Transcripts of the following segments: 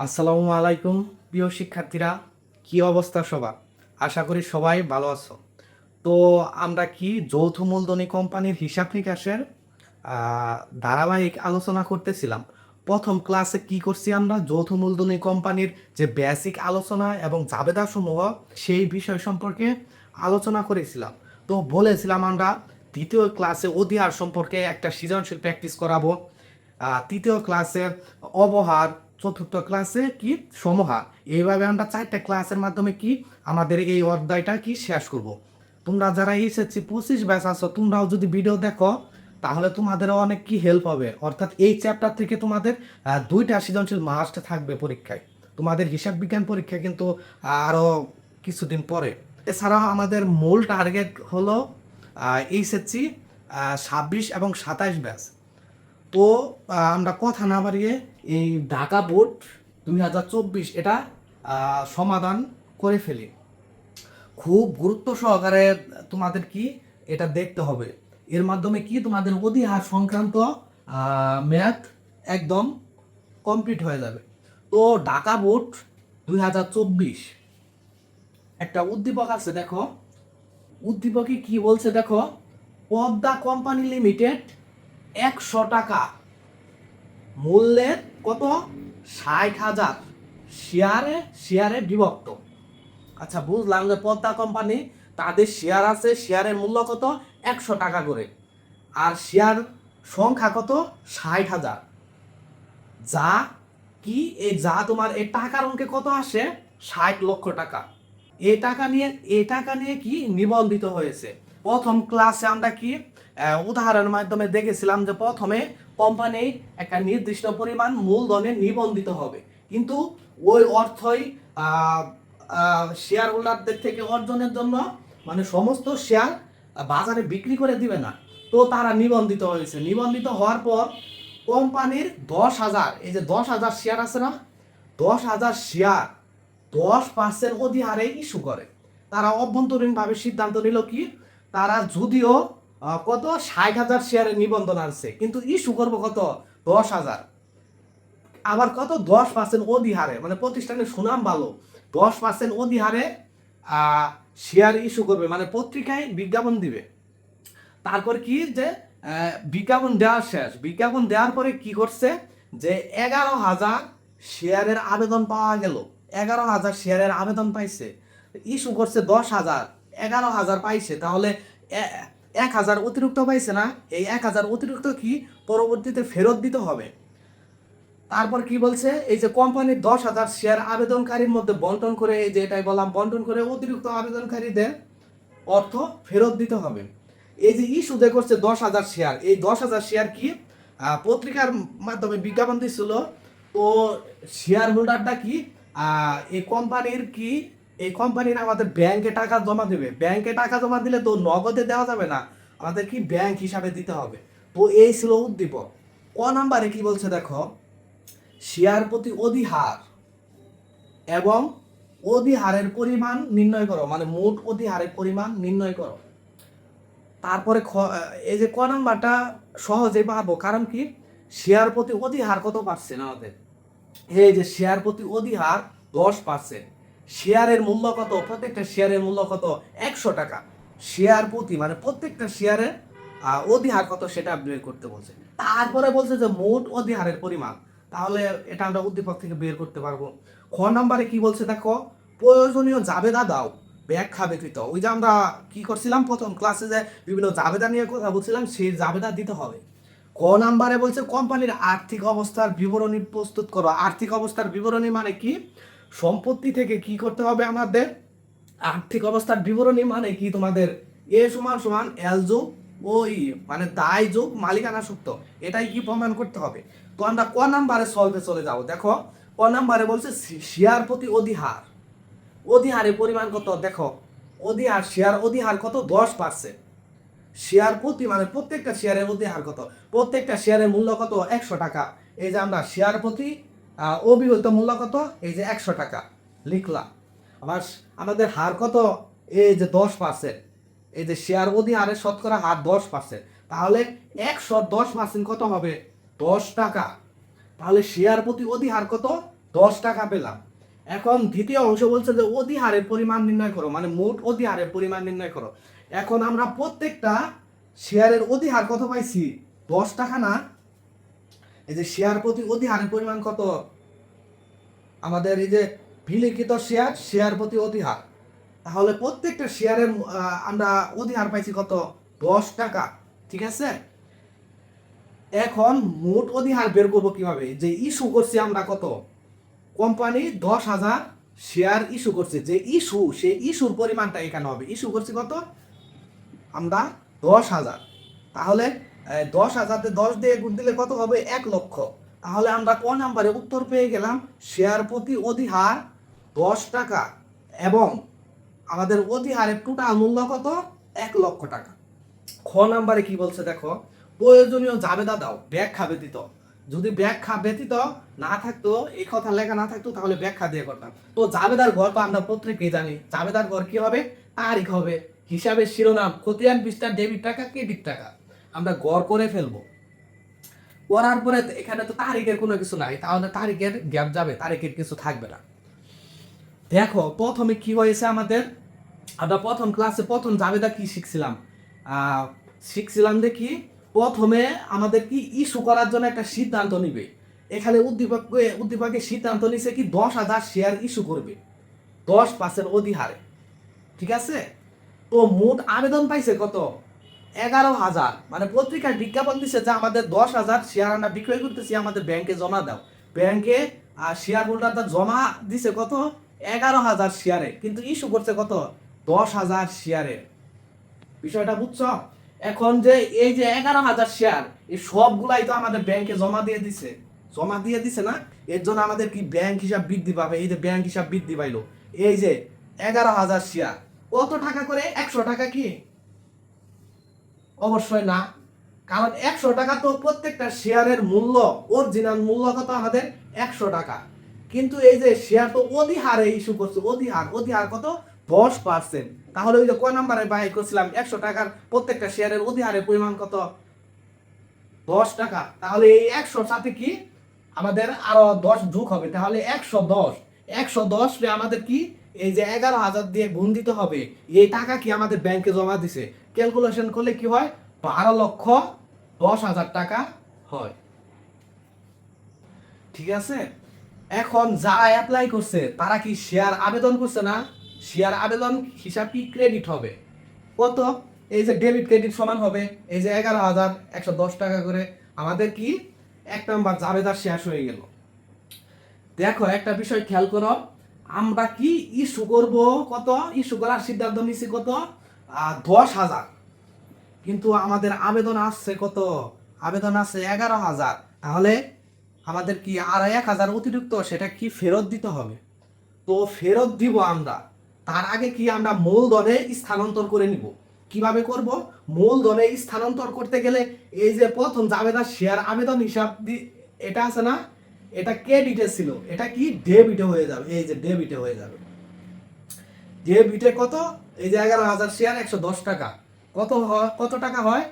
আসসালামু আলাইকুম, প্রিয় শিক্ষার্থীরা। কি অবস্থা সবার? আশা করি সবাই ভালো আছো। তো আমরা কি যৌথ মূলধনী কোম্পানির হিসাব নিকাশের ধারাবাহিক আলোচনা করতেছিলাম। প্রথম ক্লাসে কি করছি আমরা? যৌথ মূলধনী কোম্পানির যে বেসিক আলোচনা এবং জাবেদা সমূহ সেই বিষয় সম্পর্কে আলোচনা করেছিলাম। তো বলেছিলাম আমরা, দ্বিতীয় ক্লাসে অধিহার সম্পর্কে একটা সৃজনশীল প্র্যাকটিস করাবো। তৃতীয় ক্লাসে অবহার চতুর্থ ক্লাসে কি সমহার এইভাবে আমরা চারটা ক্লাসের মাধ্যমে কি আমাদের এই অধ্যায়টা কি শেষ করব? তোমরা যারা এসেছি পঁচিশ ব্যাচ আছো, তোমরাও যদি ভিডিও দেখো, তাহলে তোমাদের অনেক কি হেল্প হবে। অর্থাৎ এই চ্যাপ্টার থেকে তোমাদের দুইটা সৃজনশীল মাস্ট থাকবে পরীক্ষায়। তোমাদের হিসাব বিজ্ঞান পরীক্ষা কিন্তু আরও কিছুদিন পরে। এছাড়াও আমাদের মূল টার্গেট হলো এইচএসসি ছাব্বিশ এবং সাতাশ ব্যাচ তো আমরা কথা না বাড়িয়ে এই ঢাকা বোর্ড দুই হাজার চব্বিশ এটা সমাধান করে ফেলি। খুব গুরুত্ব সহকারে তোমাদের কি এটা দেখতে হবে। এর মাধ্যমে কি তোমাদের অধিহার সংক্রান্ত ম্যাথ একদম কমপ্লিট হয়ে যাবে। তো ঢাকা বোর্ড দুই হাজার চব্বিশ একটা উদ্দীপক আছে, দেখো। উদ্দীপকে কি বলছে, দেখো, পদ্মা কোম্পানি লিমিটেড একশো টাকা মূল্যের কত? ষাট হাজার। শেয়ারে শেয়ারে বিভক্ত। আচ্ছা বুঝলাম যে পদ্মা কোম্পানি, তাদের শেয়ার আছে, শেয়ারের মূল্য কত? একশো টাকা করে। আর শেয়ার সংখ্যা কত? ষাট হাজার। যা কি? এই যা তোমার এই টাকার অঙ্কে কত আসে? ষাট লক্ষ টাকা। এ টাকা নিয়ে, এ টাকা নিয়ে কি নিবন্ধিত হয়েছে? প্রথম ক্লাসে আমরা কি উদাহরণের মাধ্যমে দেখেছিলাম যে প্রথমে কোম্পানি একটা নির্দিষ্ট পরিমাণ মূলধনে নিবন্ধিত হবে। কিন্তু ওই অর্থই শেয়ার হোল্ডারদের থেকে অর্জনের জন্য মানে সমস্ত শেয়ার বাজারে বিক্রি করে দিবে না। তো তারা নিবন্ধিত হয়েছে। নিবন্ধিত হওয়ার পর কোম্পানির দশ হাজার, এই যে দশ হাজার শেয়ার আছে না, দশ হাজার শেয়ার দশ পার্সেন্ট অধিহারে ইস্যু করে। তারা অভ্যন্তরীণভাবে সিদ্ধান্ত নিল কি, তারা যদিও কত? ষাট হাজার শেয়ারের নিবন্ধন আনছে। কিন্তু ইস্যু করব কত? দশ হাজার। আবার কত? দশ পার্সেন্ট অধিহারে মানে প্রতিষ্ঠানের সুনাম ভালো। দশ পার্সেন্ট অধিহারে শেয়ার ইস্যু করবে মানে পত্রিকায় বিজ্ঞাপন দিবে। তারপর কি যে বিজ্ঞাপন দেওয়া শেষ। বিজ্ঞাপন দেওয়ার পরে কি করছে? যে এগারো হাজার শেয়ারের আবেদন পাওয়া গেল। এগারো হাজার শেয়ারের আবেদন পাইছে। ইস্যু করছে দশ হাজার। এগারো হাজার পাইছে। তাহলে এক হাজার অতিরিক্ত পাইছে না, এই এক হাজার অতিরিক্ত কি পরবর্তীতে ফেরত দিতে হবে? তারপর কি বলছে? এই যে কোম্পানির দশ হাজার শেয়ার আবেদনকারীর মধ্যে বন্টন করে, এই যে এটাই বললাম, বন্টন করে অতিরিক্ত আবেদনকারীদের অর্থ ফেরত দিতে হবে। এই যে ইস্যু যে করছে দশ হাজার শেয়ার, এই দশ হাজার শেয়ার কি পত্রিকার মাধ্যমে বিজ্ঞাপন দিছিল তো শেয়ার হোল্ডারটা কি এই কোম্পানির কি এই কোম্পানির আমাদের ব্যাংকে টাকা জমা দেবে। ব্যাংকে টাকা জমা দিলে তো নগদে দেওয়া যাবে না। আমাদের কি ব্যাংক হিসাবে দিতে হবে? তো এই ছিল উদ্দীপক। ক নাম্বারে কি বলছে দেখো? শেয়ার প্রতি অধিহার এবং অধিহারের পরিমাণ নির্ণয় করো। মানে মোট অধিহারের পরিমাণ নির্ণয় করো। তারপরে এই যে ক নাম্বারটা সহজে পাবো। কারণ কি? শেয়ার প্রতি অধিহার কত পার্সেন্ট আমাদের? এই যে শেয়ার প্রতি অধিহার দশ পার্সেন্ট শেয়ারের মূল্য কত? প্রত্যেকটা শেয়ারের মূল্য কত? একশো টাকা। শেয়ার প্রতি মানে প্রত্যেকটা শেয়ারের অধিহার কত সেটা বের করতে বলছে তারপরে বলছে যে মোট অধিহারের পরিমাণ। তাহলে এটা আমরা উদ্দীপক থেকে বের করতে পারব। খ নাম্বারে কি বলছে দেখো? প্রয়োজনীয় জাবেদা দাও, ব্যাখ্যা ব্যতীত। ওই যে আমরা কি করছিলাম প্রথম ক্লাসে যে বিভিন্ন জাবেদা নিয়ে কথা বলছিলাম, সেই জাবেদা দিতে হবে। ক নাম্বারে বলছে, কোম্পানির আর্থিক অবস্থার বিবরণী প্রস্তুত করো। আর্থিক অবস্থার বিবরণী মানে কি? সম্পত্তি থেকে কি করতে হবে আমাদের? আর্থিক অবস্থার বিবরণী মানে কি তোমাদের? এ সমান সমান এল যোগ ও ই মানে দায় যোগ মালিকানা সূত্র। এটাই কি প্রমাণ করতে হবে? তো আমরা ক নাম্বারে সলভে চলে যাব? দেখো, ক নাম্বারে বলছে শেয়ার প্রতি অধিহার। অধিহারের পরিমাণ কত? দেখো, অধিহার শেয়ার অধিহার কত? দশ পার্সেন্ট শেয়ার প্রতি মানে প্রত্যেকটা শেয়ারের অধিহার কত? প্রত্যেকটা শেয়ারের মূল্য কত? একশো টাকা। এই যে আমরা শেয়ার প্রতি অবিহিত মূল্য কত এই যে একশো টাকা, লিখলাম। আবার আমাদের হার কত? এই যে দশ পার্সেন্ট এই যে শেয়ার অধিহারের শতকরা হার দশ পার্সেন্ট তাহলে একশো দশ পার্সেন্ট কত হবে? দশ টাকা। তাহলে শেয়ার প্রতি অধি হার কত? দশ টাকা পেলাম। এখন দ্বিতীয় অংশ বলছে যে অধি হারের পরিমাণ নির্ণয় করো মানে মোট অধিহারের পরিমাণ নির্ণয় করো। এখন আমরা প্রত্যেকটা শেয়ারের অধি হার কত পাইছি? দশ টাকা না? এই যে শেয়ার প্রতি অধিহারের পরিমাণ কত? আমাদের এই যে বিলিখিত শেয়ার শেয়ার প্রতি অধিহার তাহলে প্রত্যেকটা শেয়ারের আমরা অধিহার পাইছি কত? দশ টাকা, ঠিক আছে? এখন মোট অধিহার বের করব কীভাবে? যে ইস্যু করছি আমরা কত? কোম্পানি দশ হাজার শেয়ার ইস্যু করছে। যে ইস্যু সেই ইস্যুর পরিমাণটা এখানে হবে। ইস্যু করছি কত? আমরা দশ হাজার। তাহলে দশ হাজারতে দশ দিয়ে গুণ দিলে কত হবে? এক লক্ষ। তাহলে আমরা ক নাম্বারে উত্তর পেয়ে গেলাম? শেয়ার প্রতি অধিহার দশ টাকা এবং আমাদের অধিহারের টোটাল মূল্য কত? এক লক্ষ টাকা। খ নাম্বারে কি বলছে দেখো? প্রয়োজনীয় জাবেদা দাও, ব্যাখ্যা ব্যতীত। যদি ব্যাখ্যা ব্যতীত না থাকতো, এই কথা লেখা না থাকতো, তাহলে ব্যাখ্যা দিয়ে করতাম। তো জাবেদার ঘর তো আমরা প্রত্যেকেই জানি। জাবেদার ঘর কি হবে? তারিখ হবে। হিসাবের শিরোনাম, খতিয়ান পৃষ্ঠা ডেবিট টাকা, ক্রেডিট টাকা। আমরা গড় করে ফেলব। করার পরে এখানে তো তারিখের কোনো কিছু নাই, তাহলে তারিখের গ্যাপ যাবে, তারিখের কিছু থাকবে না। দেখো, প্রথমে কি হয়েছে আমাদের? আমরা প্রথম ক্লাসে প্রথম জাবেদা কি শিখছিলাম? শিখছিলাম দেখি, প্রথমে আমাদের কি ইস্যু করার জন্য একটা সিদ্ধান্ত নিবে। এখানে উদ্দীপক উদ্দীপকের সিদ্ধান্ত নিছে কি দশ হাজার শেয়ার ইস্যু করবে। দশ পার্সেন্ট অধিহারে। ঠিক আছে? তো মোট আবেদন পাইছে কত? এগারো হাজার। মানে পত্রিকায় বিজ্ঞাপন দিচ্ছে যে আমাদের দশ হাজার শেয়ার আমরা বিক্রয় করতেছি, আমাদের ব্যাংকে জমা দাও। ব্যাংকে আর শেয়ার হোল্ডারটা জমা দিছে কত? এগারো হাজার শেয়ারে কিন্তু ইস্যু করছে কত? দশ হাজার শেয়ারে বিষয়টা বুঝছ? এখন যে এই যে এগারো হাজার শেয়ার এই সবগুলাই তো আমাদের ব্যাংকে জমা দিয়ে দিছে। জমা দিয়ে দিছে না? এর জন্য আমাদের কি ব্যাংক হিসাব বৃদ্ধি পাবে? এই যে ব্যাংক হিসাব বৃদ্ধি পাইলো। এই যে এগারো হাজার শেয়ার কত টাকা করে? একশো টাকা কি? অবশ্যই না। কারণ একশো টাকা তো প্রত্যেকটা শেয়ারের মূল্য অরিজিনাল মূল্য কত আমাদের একশো টাকা। কিন্তু এই যে শেয়ার তো অধিহারে ইস্যু করছে, অধিহার অধিহার কত? দশ পার্সেন্ট তাহলে ওই যে কয় নাম্বারে বাই করছিলাম, একশো টাকার প্রত্যেকটা শেয়ারের অধিহারের পরিমাণ কত? দশ টাকা। তাহলে এই একশোর সাথে কি? আমাদের আরও দশ যোগ হবে। তাহলে একশো দশ। একশো দশ আমাদের কি? এই যে এগারো হাজার দিয়ে গুণ দিতে হবে, এই টাকা কি আমাদের ব্যাংকে জমা দিছে? ক্যালকুলেশন করলে কি হয়? বারো লক্ষ দশ হাজার টাকা হয়। ঠিক আছে? এখন যারা অ্যাপ্লাই করছে, তারা কি শেয়ার আবেদন করছে না? শেয়ার আবেদন হিসাব কি ক্রেডিট হবে? কত? এই যে ডেবিট ক্রেডিট সমান হবে, এই যে এগারো হাজার একশো দশ টাকা করে। আমাদের কি? এক নাম্বার জাবেদার শেষ হয়ে গেল। দেখো, একটা বিষয় খেয়াল করো। আমরা কি ইস্যু করব? কত? ইস্যু করার সিদ্ধান্ত নিছি কত? দশ হাজার। কিন্তু আমাদের আবেদন আসছে কত? আবেদন আছে এগারো হাজার। তাহলে আমাদের কি আর এক হাজার অতিরিক্ত? সেটা কি ফেরত দিতে হবে? তো ফেরত দিব আমরা। তার আগে কি আমরা মূলধনে স্থানান্তর করে নিব? কীভাবে করব? মূলধনে স্থানান্তর করতে গেলে এই যে প্রথম জাবেদা শেয়ার আবেদন হিসাব এটা আছে না? এটা ক্রেডিটে ছিল? এটা কি? ডেবিটে হয়ে যাবে। এই যে ডেবিটে হয়ে যাবে। ডেবিটে কত? এই যে এগারো হাজার শেয়ার একশো দশ টাকা। কত কত টাকা হয়?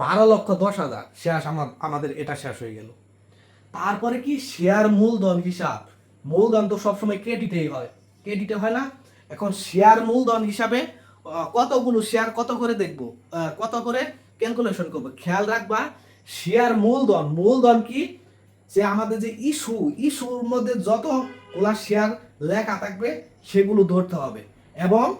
বারো লক্ষ দশ হাজার। শেয়ার আমার আমাদের এটা শেষ হয়ে গেল। তারপরে কি? শেয়ার মূলধন হিসাব। মূলধন তো সবসময় ক্রেডিটেই হয়। ক্রেডিটে হয় না? এখন শেয়ার মূলধন হিসাবে কতগুলো শেয়ার কত করে দেখব? কত করে? ক্যালকুলেশন করব। খেয়াল রাখবা শেয়ার মূলধন মূলধন কি? যে আমাদের যে ইস্যু, ইস্যুর মধ্যে যতগুলা শেয়ার লেখা থাকবে, সেগুলো ধরতে হবে। এবং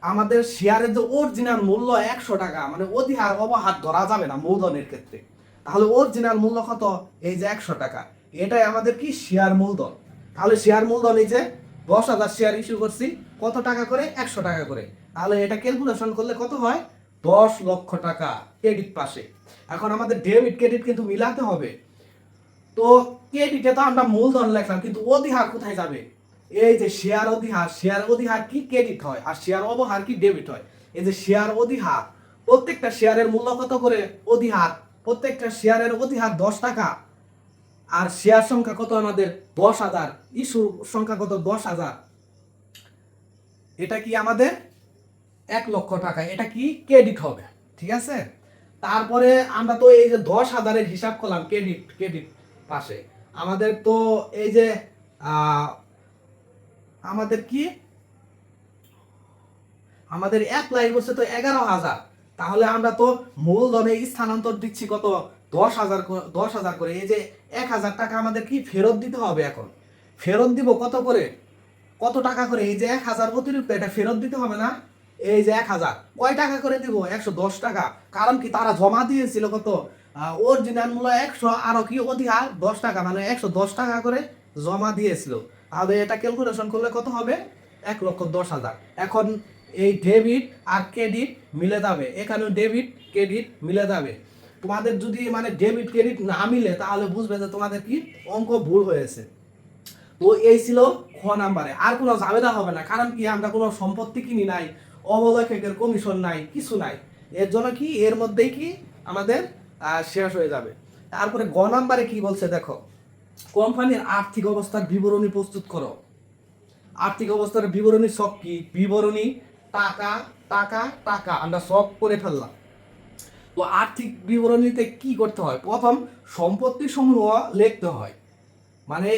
আমাদের শেয়ারের যে অরিজিনাল মূল্য একশো টাকা মানে অধিহার অবহার ধরা যাবে না মূলধনের ক্ষেত্রে। তাহলে অরিজিনাল মূল্য কত? এই যে একশো টাকা। এটাই আমাদের কি? শেয়ার মূলধন। তাহলে শেয়ার মূলধন এই যে দশ হাজার শেয়ার ইস্যু করছি, কত টাকা করে? একশো টাকা করে। তাহলে এটা ক্যালকুলেশন করলে কত হয়? দশ লক্ষ টাকা ক্রেডিট পাশে। এখন আমাদের ডেবিট ক্রেডিট কিন্তু মিলাতে হবে। তো ক্রেডিটে তো আমরা মূলধন লেখলাম, কিন্তু অধিহার কোথায় যাবে? এই যে শেয়ার অধিহার শেয়ার অধিহার কি ক্রেডিট হয়? আর শেয়ার অবহার কি ডেবিট হয়? এই যে শেয়ার অধিহার, প্রত্যেকটা শেয়ারের মূল্য কত করে? অধিহার, প্রত্যেকটা শেয়ারের অধিহার দশ টাকা। আর শেয়ার সংখ্যা কত আমাদের? দশ হাজার। ইস্যুর সংখ্যা কত? দশ হাজার। এটা কি আমাদের? এক লক্ষ টাকা। এটা কি ক্রেডিট হবে? ঠিক আছে? তারপরে আমরা তো এই যে দশ হাজারের হিসাব করলাম ক্রেডিট ক্রেডিট পাশে। আমাদের তো এই যে আমাদের কি? আমাদের এক লাখ বসে তো এগারো হাজার। তাহলে আমরা তো মূলধনে স্থানান্তর দিচ্ছি কত? দশ হাজার দশ হাজার করে। এই যে এক হাজার টাকা আমাদের কি ফেরত দিতে হবে এখন? ফেরত দিব কত করে? কত টাকা করে? এই যে এক হাজার অতিরিক্ত, এটা ফেরত দিতে হবে না? এই যে এক হাজার। কয় টাকা করে দিব? একশো দশ টাকা। কারণ কি তারা জমা দিয়েছিল কত? অরিজিনাল মূল্য একশো, আরও কি অধিক? দশ টাকা মানে একশো দশ টাকা করে জমা দিয়েছিল। তাহলে এটা ক্যালকুলেশন করলে কত হবে? এক লক্ষ দশ হাজার। এখন এই ডেবিট আর ক্রেডিট মিলে যাবে। এখানে ডেবিট ক্রেডিট মিলে যাবে। তোমাদের যদি মানে ডেবিট ক্রেডিট না মিলে, তাহলে বুঝবে যে তোমাদের কি অঙ্ক ভুল হয়েছে। তো এই ছিল খ নাম্বারে। আর কোনো ঝামেলা হবে না। কারণ কি, আমরা কোনো সম্পত্তি কিনি নাই অবলেখকের কমিশন নাই, কিছু নাই। এর জন্য কি? এর মধ্যেই কি আমাদের শেষ হয়ে যাবে। তারপরে গ নাম্বারে কি বলছে দেখো, কোম্পানির আর্থিক অবস্থার বিবরণী প্রস্তুত করো। আর্থিক অবস্থার বিবরণী সব কি? বিবরণী, টাকা টাকা টাকা। আমরা সব করে ফেললাম। তো আর্থিক বিবরণীতে কি করতে হয়? প্রথম সম্পত্তি সমূহ লিখতে হয়। মানে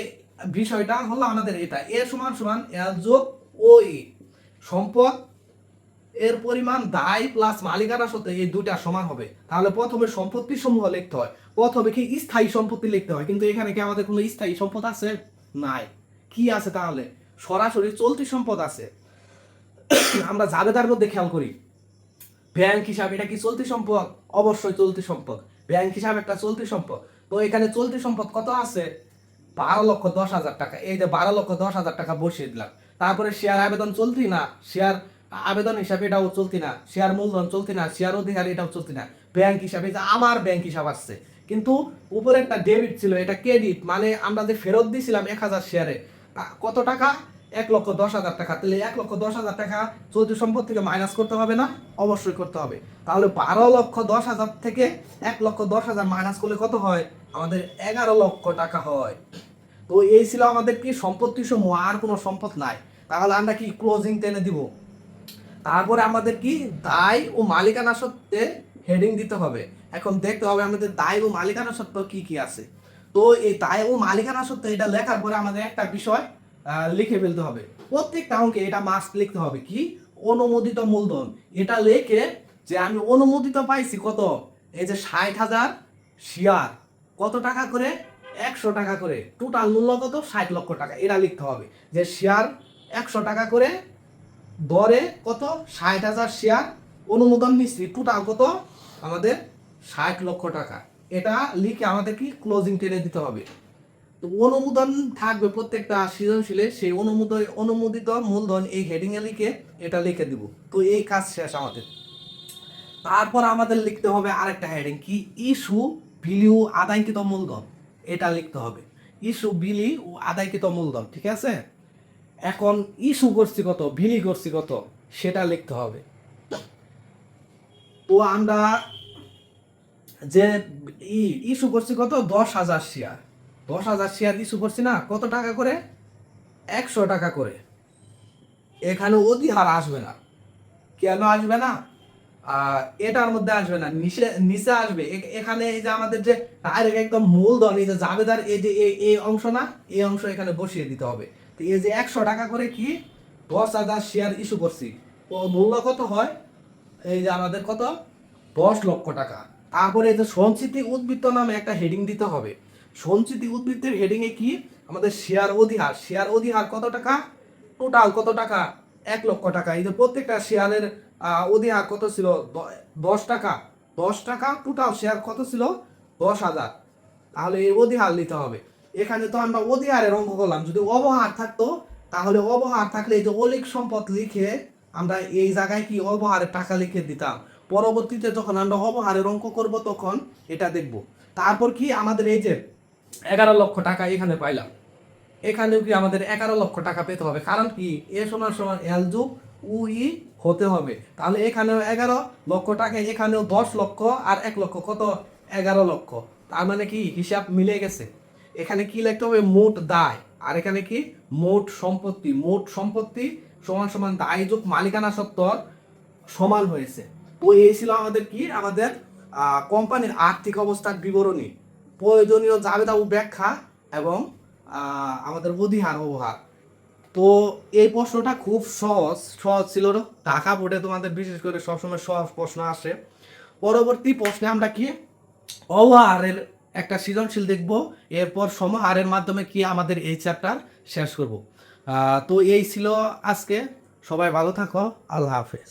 বিষয়টা হলো আমাদের এটা। এ সমান সমান এল যোগ ও ই। সম্পদ এর পরিমাণ দায় প্লাস মালিকানা সত্ত্বে এই দুইটা সমান হবে। তাহলে প্রথমে সম্পত্তি সমূহ লিখতে হয়। প্রথমে কি স্থায়ী সম্পত্তি লিখতে হয়? কিন্তু এখানে কি আমাদের কোনো স্থায়ী সম্পদ আছে? নাই। কি আছে তাহলে? সরাসরি চলতি সম্পদ আছে। আমরা জাবেদার মধ্যে খেয়াল করি। ব্যাংক হিসাবে, এটা কি চলতি সম্পদ? অবশ্যই চলতি সম্পদ। ব্যাংক হিসাবে একটা চলতি সম্পদ। তো এখানে চলতি সম্পদ কত আছে? বারো লক্ষ দশ হাজার টাকা। এই যে বারো লক্ষ দশ হাজার টাকা বসিয়ে দিলাম। তারপরে শেয়ার আবেদন চলতি না? শেয়ার আবেদন হিসাবে এটাও চলতি না শেয়ার মূলধন চলতি না শেয়ার অধিকার এটাও চলতি না। ব্যাংক হিসাবে যে আমার ব্যাংক হিসাব আসছে, কিন্তু উপরে একটা ডেবিট ছিল, এটা ক্রেডিট মানে আমরা যে ফেরত দিয়েছিলাম এক হাজার শেয়ারে কত টাকা? এক লক্ষ দশ হাজার টাকা। তাহলে এক লক্ষ দশ হাজার টাকা চলতি সম্পদ থেকে মাইনাস করতে হবে না? অবশ্যই করতে হবে। তাহলে বারো লক্ষ দশ হাজার থেকে এক লক্ষ দশ হাজার মাইনাস করলে কত হয়? আমাদের এগারো লক্ষ টাকা হয়। তো এই ছিল আমাদের কি সম্পত্তি সমূহ, আর কোনো সম্পদ নাই। তাহলে আমরা কি ক্লোজিং টেনে দিব? তারপরে আমাদের কি? দায় ও মালিকানা সত্ত্বে হেডিং দিতে হবে। এখন দেখতে হবে আমাদের দায় ও মালিকানা সত্ত্বে কি কি আছে। তো এই দায় ও মালিকানা সত্ত্বে এটা লেখার পরে আমাদের একটা বিষয় লিখে ফেলতে হবে। প্রত্যেকটা অঙ্কে এটা মাস্ট লিখতে হবে। কি? অনুমোদিত মূলধন। এটা লেখে যে আমি অনুমোদিত পাইছি কত? এই যে ষাট হাজার শেয়ার। কত টাকা করে? একশো টাকা করে। টোটাল মূল্য কত? ষাট লক্ষ টাকা। এটা লিখতে হবে। যে শেয়ার একশো টাকা করে দরে কত? ষাট হাজার শেয়ার। অনুমোদন মিস্ত্রি টোটাল কত? আমাদের ষাট লক্ষ টাকা। এটা লিখে আমাদের কি? ক্লোজিং টেনে দিতে হবে। তো অনুমোদন থাকবে প্রত্যেকটা সৃজনশীলে। সেই অনুমোদন, অনুমোদিত মূলধন এই হেডিং এ লিখে এটা লিখে দিব। তো এই কাজ শেষ আমাদের। তারপর আমাদের লিখতে হবে আরেকটা হেডিং কি? ইস্যু বিলি ও আদায়কৃত মূলধন। এটা লিখতে হবে। ইস্যু বিলি ও আদায়কৃত মূলধন। ঠিক আছে? এখন ইস্যু করছি কত বিলি করছি কত, সেটা লিখতে হবে। তো আমরা যে ইস্যু করছি কত, দশ হাজার শেয়ার। দশ হাজার শেয়ার ইস্যু করছি না, কত টাকা করে? একশো টাকা করে। এখানে অধিহার আসবে না। কেন আসবে না? এটার মধ্যে আসবে না, নিচে নিচে আসবে। এখানে এই যে আমাদের যে ডাইরেক্ট একদম মূলধন, এই যে জাবেদার, এই যে এই অংশ না এই অংশ এখানে বসিয়ে দিতে হবে। তো এই যে একশো টাকা করে কি দশ হাজার শেয়ার ইস্যু করছি। মূল্য কত হয়? এই যে আমাদের কত? দশ লক্ষ টাকা। তারপরে এই যে সঞ্চিতি উদ্বৃত্ত নামে একটা হেডিং দিতে হবে। সঞ্চিতি উদ্বৃত্তের হেডিং এ কি? আমাদের শেয়ার অধিহার। শেয়ার অধিহার কত টাকা? টোটাল কত টাকা? এক লক্ষ টাকা। এই যে প্রত্যেকটা শেয়ারের অধিহার কত ছিল? দশ টাকা। দশ টাকা টোটাল শেয়ার কত ছিল? দশ হাজার। তাহলে এই অধিহার নিতে হবে। এখানে তো আমরা অধিহারের অঙ্ক করলাম। যদি অবহার থাকতো, তাহলে অবহার থাকলে এই যে অলিক সম্পদ লিখে আমরা এই জায়গায় কি অবহারের টাকা লিখে দিতাম? পরবর্তীতে যখন আমরা অবহারের অঙ্ক করব, তখন এটা দেখব। তারপর কি আমাদের এই যে এগারো লক্ষ টাকা এখানে পাইলাম। এখানেও কি আমাদের এগারো লক্ষ টাকা পেতে হবে? কারণ কি? এ সমান সমান এল যুগ উ ই হতে হবে। তাহলে এখানেও এগারো লক্ষ টাকা, এখানেও দশ লক্ষ, আর এক লক্ষ কত? এগারো লক্ষ। তার মানে কি? হিসাব মিলে গেছে। এখানে কি লিখতে হবে? মোট দায়। আর এখানে কি? মোট সম্পত্তি। মোট সম্পত্তি সমান সমান দায় যোগ মালিকানা সত্ত্বর সমান হয়েছে। তো এই ছিল আমাদের কি? আমাদের কোম্পানির আর্থিক অবস্থার বিবরণী। প্রয়োজনীয় জাবেদা ও ব্যাখ্যা এবং আমাদের অধিহার অবহার তো এই প্রশ্নটা খুব সহজ সহজ ছিল। ঢাকা বোর্ডে তোমাদের বিশেষ করে সবসময় সহজ প্রশ্ন আসে। পরবর্তী প্রশ্নে আমরা কি? অবহারের একটা সৃজনশীল দেখব, এরপর সম আর এর মাধ্যমে কি আমাদের এই চ্যাপ্টার শেষ করব। তো এই ছিল আজকে। সবাই ভালো থাকো। আল্লাহ হাফেজ।